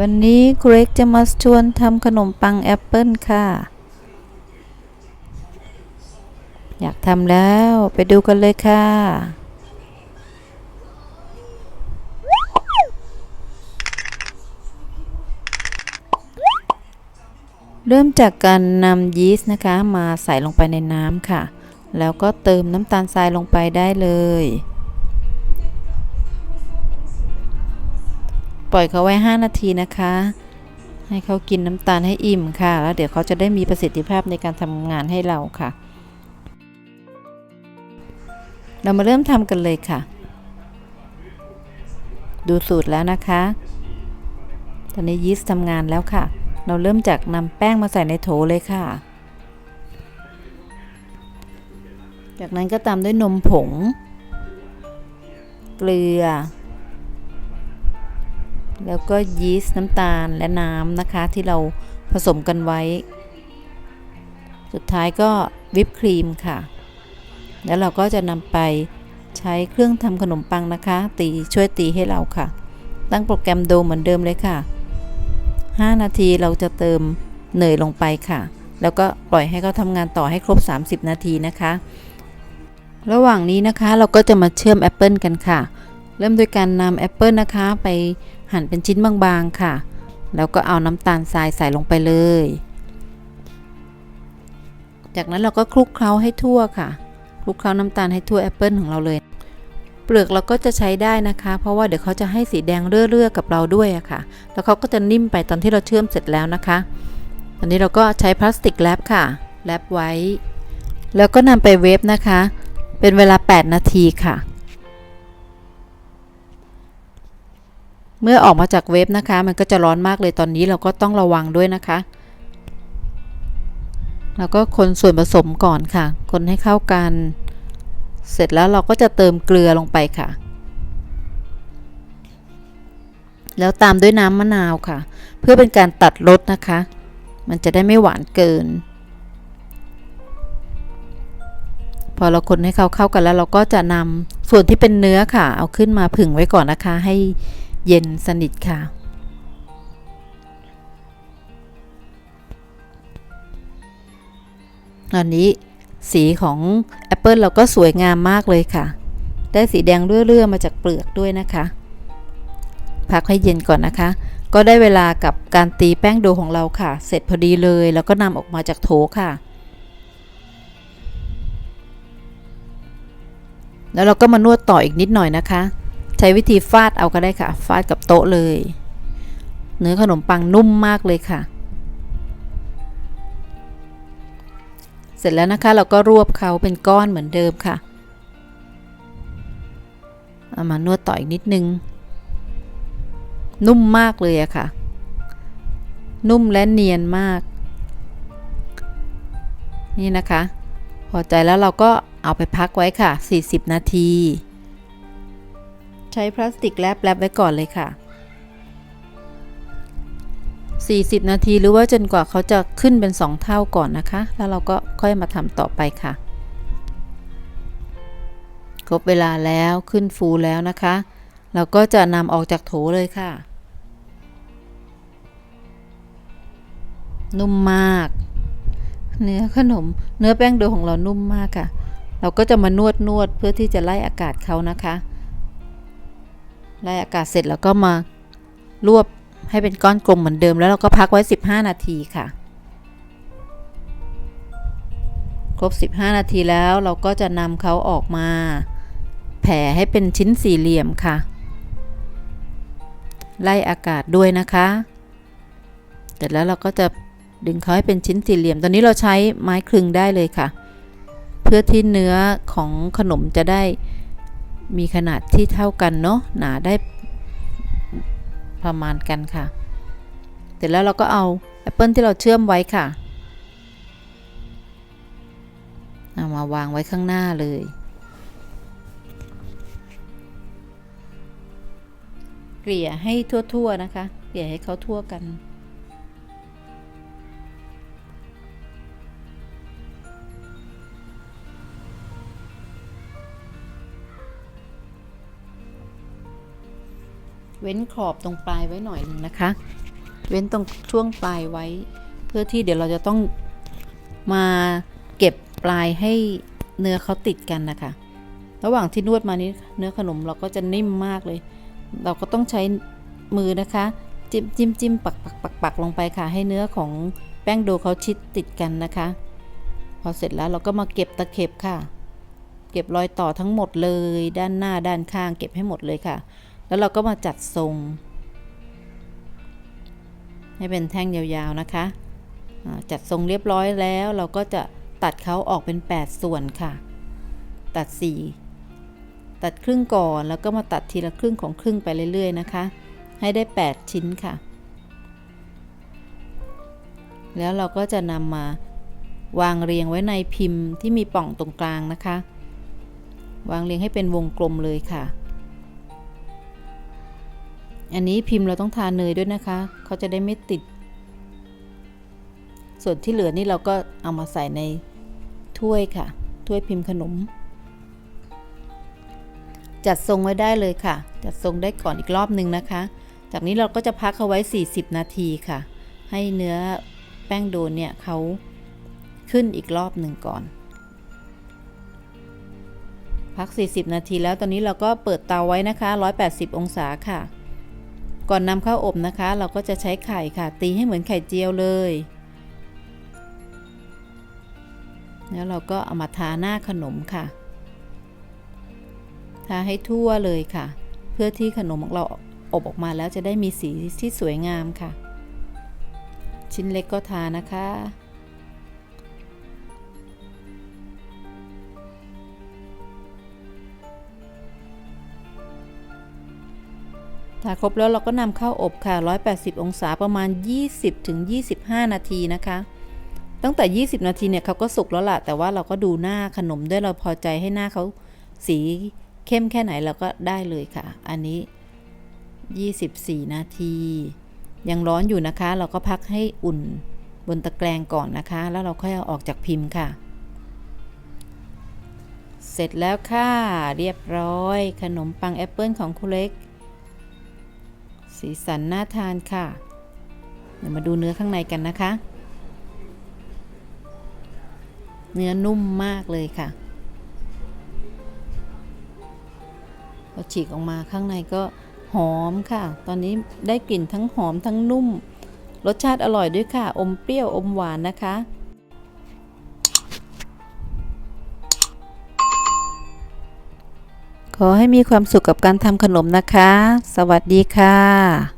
วันนี้ครูเล็กจะมาชวนทำขนมปังแอปเปิลค่ะ อยากทำแล้วไปดูกันเลยค่ะ เริ่มจากการนำยีสต์นะคะ มาใส่ลงไปในน้ำค่ะ แล้วก็เติมน้ำตาลทรายลงไปได้เลย ปล่อยเขาไว้ 5 นาทีนะคะ ให้เขากินน้ำตาลให้อิ่มค่ะ แล้วเดี๋ยวเขาจะได้มีประสิทธิภาพในการทำงานให้เราค่ะ เรามาเริ่มทำกันเลยค่ะ ดูสูตรแล้วนะคะ ตอนนี้ยีสต์ทำงานแล้วค่ะ เราเริ่มจากนำแป้งมาใส่ในโถเลยค่ะ จากนั้นก็ตามด้วยนมผง เกลือ แล้วก็ยีสต์น้ำตาลและน้ำนะคะ ที่เราผสมกันไว้ สุดท้ายก็วิปครีมค่ะ แล้วเราก็จะนำไปใช้เครื่องทำขนมปังนะคะ ตีช่วยตีให้เราค่ะ ตั้งโปรแกรมโดเหมือนเดิมเลยค่ะ 5 นาทีเราจะเติมเนยลงไปค่ะ แล้วก็ปล่อยให้เขาทำงานต่อให้ครบ 30 นาทีนะคะ ระหว่างนี้นะคะเราก็จะมาเชื่อมแอปเปิลกันค่ะ เริ่มโดยการนำแอปเปิลนะคะไป หั่นเป็นชิ้นบางๆค่ะ แล้วก็เอาน้ำตาลทรายใส่ลงไปเลย จากนั้นเราก็คลุกเคล้าให้ทั่วค่ะ คลุกเคล้าน้ำตาลให้ทั่วแอปเปิลของเราเลย เปลือกเราก็จะใช้ได้นะคะ เพราะว่าเดี๋ยวเขาจะให้สีแดงเรื่อๆกับเราด้วยอะค่ะ แล้วเขาก็จะนิ่มไปตอนที่เราเชื่อมเสร็จแล้วนะคะ ตอนนี้เราก็ใช้พลาสติกแรปค่ะแรปไว้ แล้วก็นำไปเวฟนะคะ เป็นเวลา 8 นาทีค่ะ เมื่อออกมาจากเวฟนะคะ มันก็จะร้อนมากเลยตอนนี้เราก็ต้องระวังด้วยนะคะ แล้วก็คนส่วนผสมก่อนค่ะ คนให้เข้ากัน เสร็จแล้วเราก็จะเติมเกลือลงไปค่ะ แล้วตามด้วยน้ำมะนาวค่ะ เพื่อเป็นการตัดรสนะคะ มันจะได้ไม่หวานเกิน พอเราคนให้เขาเข้ากันแล้วเราก็จะนำส่วนที่เป็นเนื้อค่ะ เอาขึ้นมาผึ่งไว้ก่อนนะคะ ให้ เย็นสนิทค่ะ ตอนนี้สีของแอปเปิลเราก็สวยงามมากเลยค่ะ ได้สีแดงเรื่อๆมาจากเปลือกด้วยนะคะ พักให้เย็นก่อนนะคะ ก็ได้เวลากับการตีแป้งโดของเราค่ะ เสร็จพอดีเลย แล้วก็นำออกมาจากโถค่ะ แล้วเราก็มานวดต่ออีกนิดหน่อยนะคะ ใช้วิธีฟาดเอาก็ได้ค่ะ ฟาดกับโต๊ะเลย เนื้อขนมปังนุ่มมากเลยค่ะ เสร็จแล้วนะคะเราก็รวบเขาเป็นก้อนเหมือนเดิมค่ะเอามานวดต่ออีกนิดนึง นุ่มมากเลยอะค่ะ นุ่มและเนียนมาก นี่นะคะ พอใจแล้วเราก็เอาไปพักไว้ค่ะ 40 นาที ใช้พลาสติกแรปแรปไว้ก่อนเลยค่ะ 40 นาทีหรือว่าจนกว่าเขาจะขึ้นเป็น 2 เท่าก่อนนะคะ แล้วเราก็ค่อยมาทำต่อไปค่ะ ครบเวลาแล้วขึ้นฟูแล้วนะคะ เราก็จะนำออกจากโถเลยค่ะ นุ่มมาก เนื้อขนม เนื้อแป้งโดของเรานุ่มมากค่ะ เราก็จะมานวดนวดเพื่อที่จะไล่อากาศเขานะคะ ไล่อากาศเสร็จแล้วก็มารวบให้เป็นก้อนกลมเหมือนเดิม แล้วเราก็พักไว้ 15 นาทีค่ะ ครบ 15 นาทีแล้วเราก็จะนำเขาออกมา แผ่ให้เป็นชิ้นสี่เหลี่ยมค่ะ ไล่อากาศด้วยนะคะ เสร็จแล้วเราก็จะดึงเขาให้เป็นชิ้นสี่เหลี่ยม ตอนนี้เราใช้ไม้คลึงได้เลยค่ะ เพื่อที่เนื้อของขนมจะได้ มีขนาดที่เท่ากันเนาะหนาได้ประมาณกันค่ะเสร็จแล้วเราก็เอาแอปเปิลที่เราเชื่อมไว้ค่ะเอามาวางไว้ข้างหน้าเลย เกลี่ยให้ทั่วๆนะคะ เกลี่ยให้เขาทั่วกัน เว้นขอบตรงปลายไว้หน่อยหนึ่งนะคะ เว้นตรงช่วงปลายไว้ เพื่อที่เดี๋ยวเราจะต้องมาเก็บปลายให้เนื้อเขาติดกันนะคะ ระหว่างที่นวดมานี้เนื้อขนมเราก็จะนิ่มมากเลย เราก็ต้องใช้มือนะคะ จิ้มจิ้มจิ้มปักปักปักปักลงไปค่ะ ให้เนื้อของแป้งโดเขาชิดติดกันนะคะ พอเสร็จแล้วเราก็มาเก็บตะเข็บค่ะ เก็บรอยต่อทั้งหมดเลย ด้านหน้าด้านข้างเก็บให้หมดเลยค่ะ แล้วเราก็มาจัดทรง ให้เป็นแท่งยาวๆนะคะ จัดทรงเรียบร้อยแล้ว เราก็จะตัดเขาออกเป็น 8 ส่วนค่ะ ตัด 4 ตัดครึ่งก่อนแล้วก็มาตัดทีละครึ่งของครึ่งไปเรื่อย ๆ นะคะ ให้ได้ 8 ชิ้นค่ะ แล้วเราก็จะนำมาวางเรียงไว้ในพิมพ์ที่มีป่องตรงกลางนะคะ วางเรียงให้เป็นวงกลมเลยค่ะ อันนี้พิมพ์เราต้องทาเนยด้วยนะคะ เขาจะได้ไม่ติด ส่วนที่เหลือนี่เราก็เอามาใส่ในถ้วยค่ะ ถ้วยพิมพ์ขนม จัดทรงไว้ได้เลยค่ะ จัดทรงได้ก่อนอีกรอบหนึ่งนะคะ จากนี้เราก็จะพักเอาไว้ 40 นาทีค่ะ ให้เนื้อแป้งโดนเนี่ยเขาขึ้นอีกรอบหนึ่งก่อน พัก 40 นาทีแล้วตอนนี้เราก็เปิดเตาไว้นะคะ 180 องศาค่ะ ก่อนนำเข้าอบนะคะ เราก็จะใช้ไข่ค่ะ ตีให้เหมือนไข่เจียวเลย แล้วเราก็เอามาทาหน้าขนมค่ะ ทาให้ทั่วเลยค่ะ เพื่อที่ขนมของเราอบออกมาแล้วจะได้มีสีที่สวยงามค่ะ ชิ้นเล็กก็ทานะคะ ถ้าครบแล้วเราก็นำเข้าอบค่ะ 180 องศาประมาณ 20-25ถึง25 นาทีนะคะ ตั้งแต่ 20 นาทีเนี่ยเขาก็สุกแล้วล่ะ แต่ว่าเราก็ดูหน้าขนมด้วยเราพอใจให้หน้าเขาสีเข้มแค่ไหนเราก็ได้เลยค่ะ อันนี้ 24 นาที ยังร้อนอยู่นะคะ เราก็พักให้อุ่นบนตะแกรงก่อนนะคะ แล้วเราค่อยเอาออกจากพิมพ์ค่ะ เสร็จแล้วค่ะ เรียบร้อย ขนมปังแอปเปิลของคุณเล็ก สีสันน่าทานค่ะเดี๋ยวมาดูเนื้อข้างในกันนะคะ เนื้อนุ่มมากเลยค่ะพอฉีกออกมาข้างในก็หอมค่ะ ตอนนี้ได้กลิ่นทั้งหอมทั้งนุ่ม รสชาติอร่อยด้วยค่ะ อมเปรี้ยวอมหวานนะคะ ขอให้มีความสุขกับการทำขนมนะคะ สวัสดีค่ะ